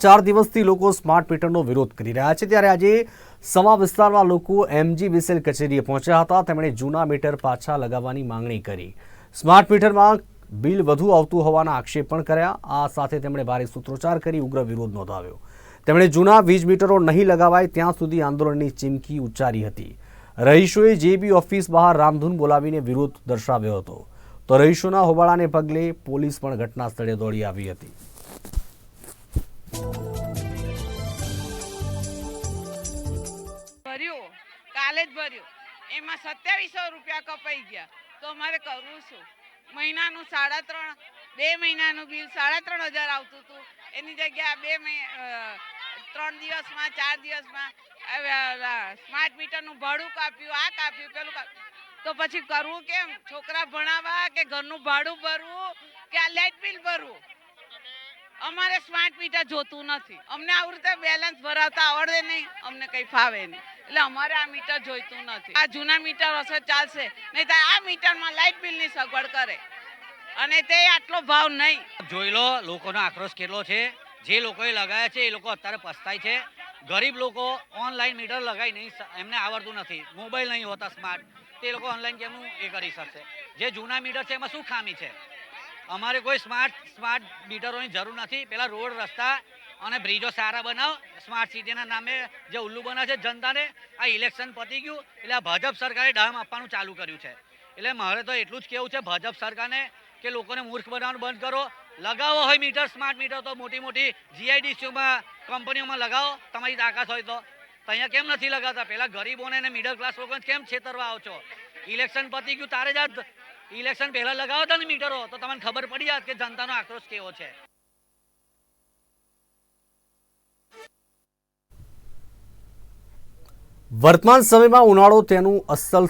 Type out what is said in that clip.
ચાર દિવસથી લોકો સ્માર્ટ મીટરનો વિરોધ કરી રહ્યા છે. ત્યારે આજે સમા વિસ્તારમાં લોકો એમજી વિસેલ કચેરીએ પહોંચ્યા હતા. તેમણે જૂના મીટર પાછા લગાવવાની માંગણી કરી. સ્માર્ટ મીટરમાં બિલ વધુ આવતું હોવાના આક્ષેપ પણ કર્યા. આ સાથે તેમણે ભારે સૂત્રોચ્ચાર કરી ઉગ્ર વિરોધ નોંધાવ્યો. તેમણે જૂના વીજ મીટરો નહીં લગાવાય ત્યાં સુધી આંદોલનની ચીમકી ઉચ્ચારી હતી. રહીશોએ જેબી ઓફિસ બહાર રામધૂન બોલાવીને વિરોધ દર્શાવ્યો હતો. તો રહીશોના હોબાળાને પગલે પોલીસ પણ ઘટના સ્થળે દોડી આવી હતી. ભર્યું. કાલે જ ભર્યું. એમાં સત્યાવીસો રૂપિયા કપાઈ ગયા. તો અમારે કરવું શું? મહિનાનું સાડા ત્રણ, બે મહિનાનું બિલ સાડા ત્રણ હજાર આવતું હતું. એની જગ્યા બે ત્રણ દિવસમાં, ચાર દિવસમાં સ્માર્ટ મીટરનું ભાડું કાપ્યું, આ કાપ્યું, પેલું કાપ્યું. તો પછી કરવું કેમ? છોકરા ભણાવવા કે ઘરનું ભાડું ભરવું કે આ લાઇટ બિલ ભરવું? અમારે સ્માર્ટ મીટર જોતું નથી. અમને આવી રીતે બેલેન્સ ભરાવતા આવડે નહીં. અમને કંઈ ફાવે નહીં. એટલે અમારે આ મીટર જોઈતું નથી. આ જૂના મીટર હશે, ચાલશે. નહીં તો આ મીટરમાં લાઇટ બિલની સગવડ કરે. અને તે આટલો ભાવ નહીં. જોઈ લો, લોકોનો આક્રોશ કેટલો છે. જે લોકોએ લગાવ્યા છે, એ લોકો અત્યારે પસ્તાય છે. ગરીબ લોકો ઓનલાઈન મીટર લગાવી નહીં એમને આવડતું નથી. મોબાઈલ નહીં હોતા સ્માર્ટ તે લોકો ઓનલાઈન કેમનું એ કરી શકશે. જે જૂના મીટર છે, એમાં શું ખામી છે? અમારે કોઈ સ્માર્ટ સ્માર્ટ મીટરોની જરૂર નથી. પેલા રોડ રસ્તા અને બ્રિજો સારા બનાવ. સ્માર્ટ સિટીના નામે જે ઉલ્લુ બનાવે છે જનતાને, આ ઇલેક્શન પતી ગયું એટલે આ ભાજપ સરકારે ડામ આપવાનું ચાલુ કર્યું છે. એટલે મારે તો એટલું જ કેવું છે, ભાજપ સરકારને કે લોકોને મૂર્ખ બનાવવાનું બંધ કરો. લગાવો હોય મીટર સ્માર્ટ મીટર તો મોટી મોટી જીઆઈડીસીઓમાં કંપનીઓમાં લગાવો, તમારી તાકાત હોય તો. અહીંયા કેમ નથી લગાવતા? પેલા ગરીબોને અને મિડલ ક્લાસ લોકોને કેમ છેતરવા આવો છો? ઇલેક્શન પતી ગયું, તારે જ ઇલેક્શન પહેલાં લગાવતા ને મીટરો? તો તમને ખબર પડી જાત કે જનતાનો આક્રોશ કેવો છે. વર્તમાન સમયમાં ઉનાળો તેનું અસલ